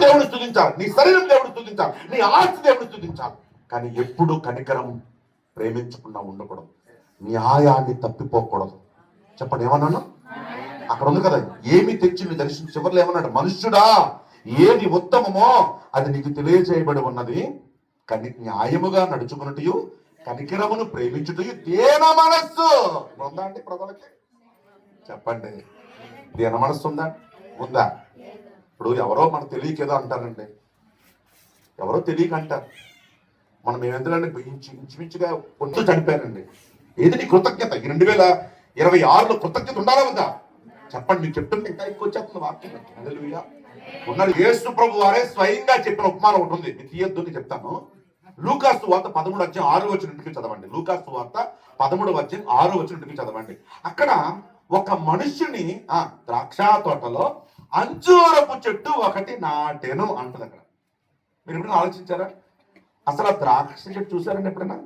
దేవుడు స్థుతించాలి నీ శరీరం దేవుడు స్థుతించాలి నీ ఆస్తి దేవుడు స్థుతించాలి కానీ ఎప్పుడు కనికరం ప్రేమించకుండా ఉండకూడదు. న్యాయాన్ని తప్పిపోకూడదు. చెప్పండి ఏమన్నాను అక్కడ ఉంది కదా ఏమి తెచ్చి నీ దర్శనం చివరిలో ఏమన్నాడు? మనుష్యుడా ఏది ఉత్తమమో అది నీకు తెలియజేయబడి ఉన్నది. కని న్యాయముగా నడుచుకున్నట్టు కనికరమును ప్రేమించుటయు దేన మనస్సు. ఉందా అండి ప్రజలకి? చెప్పండి దేన మనస్సు ఉందా? ఉందా? ఇప్పుడు ఎవరో మనకు తెలియక ఏదో అంటారండి. ఎవరో తెలియక అంటారు. మనం ఏమెందులండి ఇంచు ఇంచుమించుగా కొంచెం చనిపోయారండి. ఏది నీ కృతజ్ఞత? ఈ రెండు వేల ఇరవై ఆరులో కృతజ్ఞత ఉండాలా వద్దా? చెప్పండి మీకు చెప్తుంటే ఇంకా ఎక్కువ వచ్చేస్తుంది వాక్యం. హల్లెలూయా. ఉన్నాడు యేసు ప్రభు వారే స్వయంగా చెప్పిన ఉపమానం ఒకటి ఉంది. మీకు తీయద్దు అని చెప్తాను. లూకాస్తు వార్త పదమూడు వచ్చి ఆరు వచ్చిన ఇంటికి చదవండి. లూకాస్తు వార్త పదమూడు వచ్చి ఆరు వచ్చిన ఇంటికి చదవండి. అక్కడ ఒక మనుషుని ఆ ద్రాక్ష తోటలో అంజూరపు చెట్టు ఒకటి నాటెను అంటది అక్కడ. మీరు ఎప్పుడైనా ఆలోచించారా? అసలు ఆ ద్రాక్ష చెట్టు చూసారండి ఎప్పుడైనా?